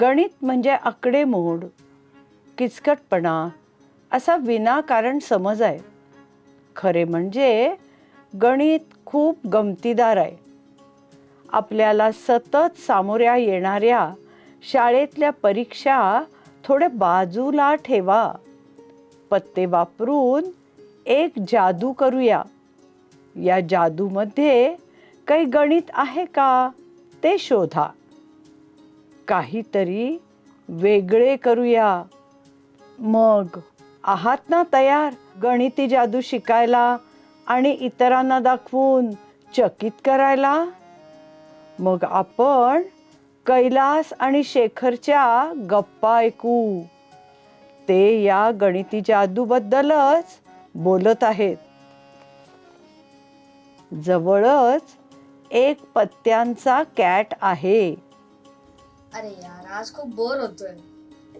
गणित म्हणजे आकडेमोड किचकटपणा असा विनाकारण समज आहे. खरे म्हणजे गणित खूप गमतीदार आहे. आपल्याला सतत सामोऱ्या येणाऱ्या शाळेतल्या परीक्षा थोड्या बाजूला ठेवा. पत्ते वापरून एक जादू करूया. या जादूमध्ये काही गणित आहे का ते शोधा. काहीतरी वेगळे करूया. मग आहात ना तयार? गणिती जादू शिकायला आणि इतरांना दाखवून चकित करायला? मग आपण कैलास आणि शेखरच्या गप्पा ऐकू. ते या गणिती जादूबद्दलच बोलत आहेत. जवळच एक पत्त्यांचा कॅट आहे. अरे यार आज खूप बोर होतोय.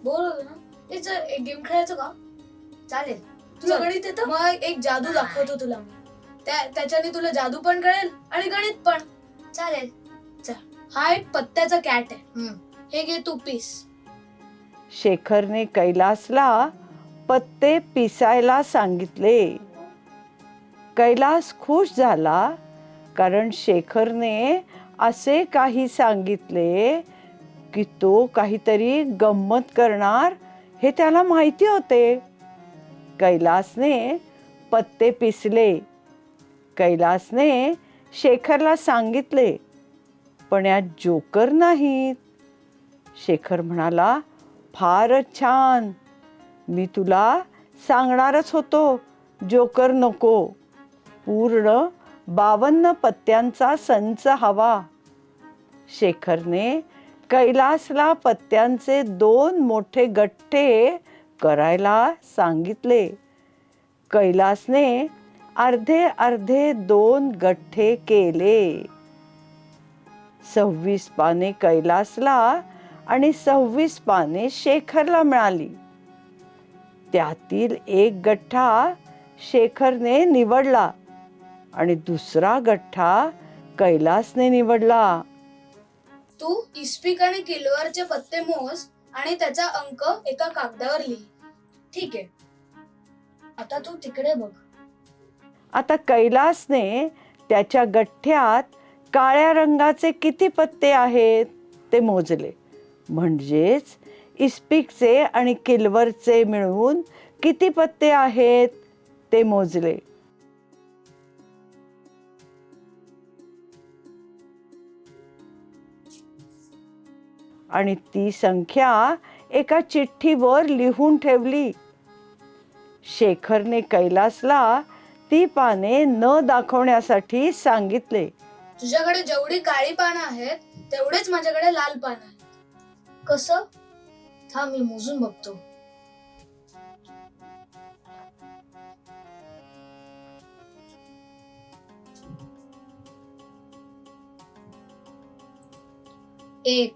बोर होतो ना? ए, चल एक गेम खेळायचं का? चालेल. तुला चल. गणित येतं? मग एक जादू दाखवतो तुला मी. त्या त्याच्याने तुला जादू पण कळेल आणि गणित पण. चालेल. हा एक पत्त्याचा कॅट आहे. हम्म. हे घे तू पीस शेखरने कैलासला पत्ते पिसायला सांगितले. कैलास खुश झाला कारण शेखरने असे काही सांगितले की तो काहीतरी गंमत करणार हे त्याला माहिती होते. कैलासने पत्ते पिसले. कैलासने शेखरला सांगितले पण यात जोकर नाहीत. शेखर म्हणाला फारच छान. मी तुला सांगणारच होतो जोकर नको. पूर्ण बावन्न पत्त्यांचा संच हवा. शेखरने कैलासला पत्त्यांचे दोन मोठे गठ्ठे करायला सांगितले. कैलासने अर्धे अर्धे दोन गठ्ठे केले. सव्वीस पाने कैलासला आणि सव्वीस पाने शेखरला मिळाली. त्यातील एक गठ्ठा शेखरने निवडला आणि दुसरा गठ्ठा कैलासने निवडला. तू इस्पिक आणि किल्वरचे पत्ते मोज आणि त्याचा अंक एका कागदावर लिही. ठीक आहे. आता तू तिकडे बघ. आता कैलासने त्याच्या गठ्ठ्यात काळ्या रंगाचे किती पत्ते आहेत ते मोजले. म्हणजेच इस्पिकचे आणि किल्वरचे मिळून किती पत्ते आहेत ते मोजले. आणि ती संख्या एका चिठ्ठीवर लिहून ठेवली. शेखरने कैलासला ती पाने न दाखवण्यासाठी सांगितले. तुझ्याकडे जेवढी काळी पानं आहेत तेवढेच माझ्याकडे लाल पानं आहेत. कसं? थांब मी मोजून बघतो. एक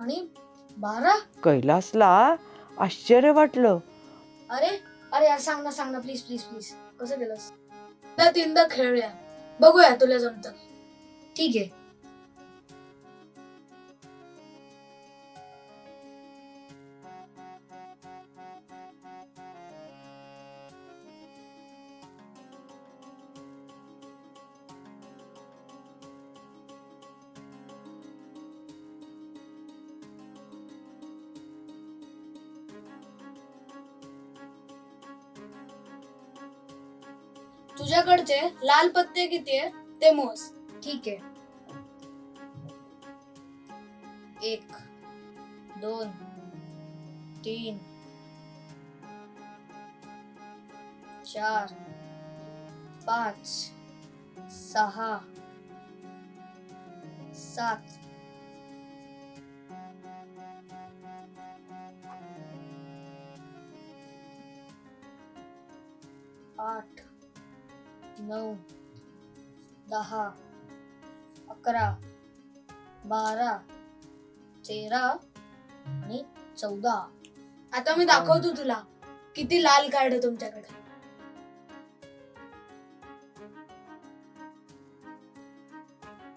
आणि बारा? कैलासला आश्चर्य वाटलं. अरे अरे यार सांग ना सांग ना प्लीज प्लीज प्लीज कसं केलंस? त्या तीनदा खेळूया. बघूया तुला जमतं. ठीक आहे. तुझ्याकडचे लाल पत्ते किती आहे ते मोज. ठीक आहे. एक, दोन, तीन, चार, पाच, सहा, सात. आठ. नऊ दहा अकरा बारा तेरा आणि चौदा. आता मी दाखवतो तुला किती लाल कार्ड आहे तुमच्याकडे.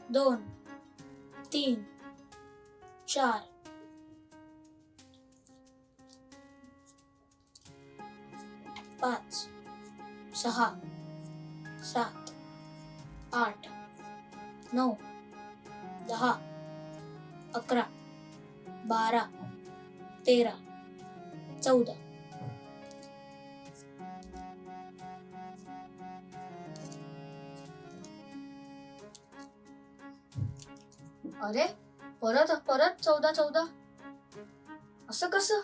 दोन तीन चार. पाच सहा. सात आठ नऊ दहा अकरा बारा तेरा चौदा. अरे परत परत चौदा चौदा. असं कसं?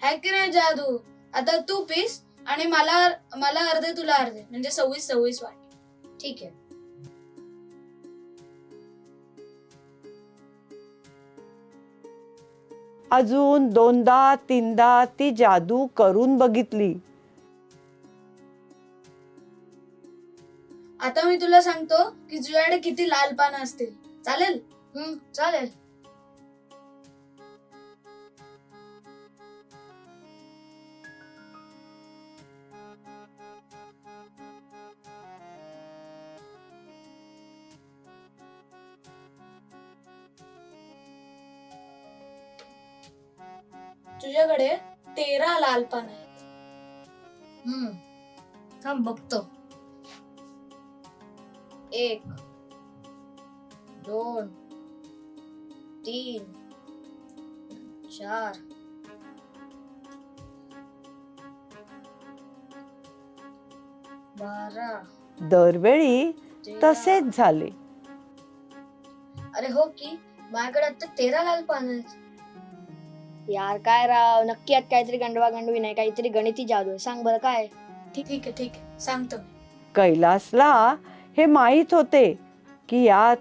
हॅक की नाही जादू? आता तू पीस आणि मला मला अर्धे तुला अर्धे. म्हणजे सव्वीस सव्वीस वाट. ठीक आहे. अजून दोनदा तीनदा ती जादू करून बघितली. आता मी तुला सांगतो की तुझ्याकडे किती लाल पानं असतील. चालेल? हम्म चालेल. तुझ्याकडे तेरा लाल पान आहेत. हम्म. थांब बघतो. एक दोन तीन चार. बारा. दरवेळी तेरा. तसेच झाले. अरे हो की माझ्याकडे आता तेरा लाल पान आहेत. यार काय राव नक्की यात काहीतरी गंडवा गंडवी नाही काहीतरी गणिती जादू आहे. सांग बरं काय? ठीक ठीक आहे ठीक आहे. सांगतो. मी कैलासला हे माहीत होते की यात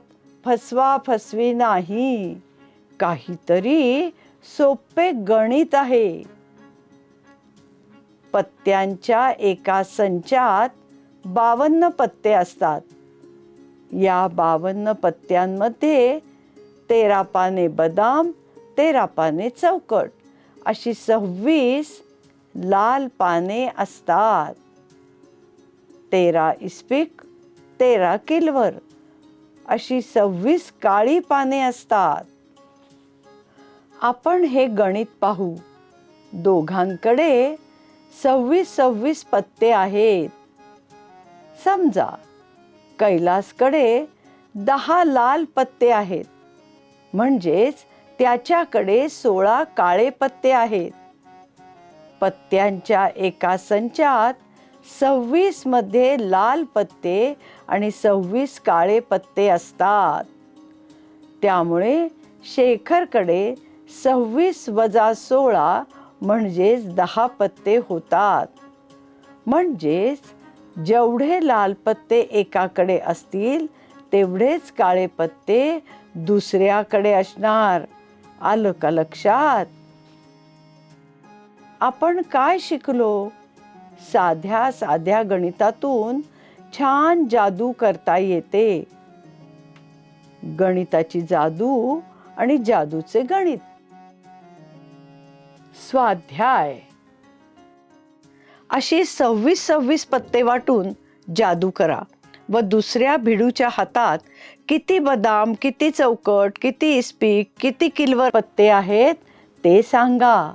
फसवा फसवी नाही. काहीतरी सोपे गणित आहे. पत्त्यांच्या एका संचात बावन्न पत्ते असतात. या बावन्न पत्त्यांमध्ये तेरा पाने बदाम तेरा पाने चौकट. अशी सव्वीस लाल पाने असतात. तेरा इस्पिक तेरा किलवर. अशी सव्वीस काळी पाने असतात. आपण हे गणित पाहू. दोघांकडे सव्वीस सव्वीस पत्ते आहेत. समजा कैलासकडे दहा लाल पत्ते आहेत. म्हणजेच त्याच्याकडे सोळा काळे पत्ते आहेत. पत्त्यांच्या एका संचात सव्वीसमध्ये लाल पत्ते आणि सव्वीस काळे पत्ते असतात. त्यामुळे शेखरकडे सव्वीस वजा सोळा म्हणजेच दहा पत्ते होतात. म्हणजेच जेवढे लाल पत्ते एकाकडे असतील तेवढेच काळे पत्ते दुसऱ्याकडे असणार. आलं का लक्षात? आपण काय शिकलो? साध्या साध्या गणितातून छान जादू करता येते. गणिताची जादू आणि जादूचे गणित. स्वाध्याय. अशी सव्वीस सव्वीस पत्ते वाटून जादू करा. व दुसऱ्या भिडूच्या हातात किती बदाम किती चौकट किती इस्पीक किती किलवर पत्ते आहेत ते सांगा.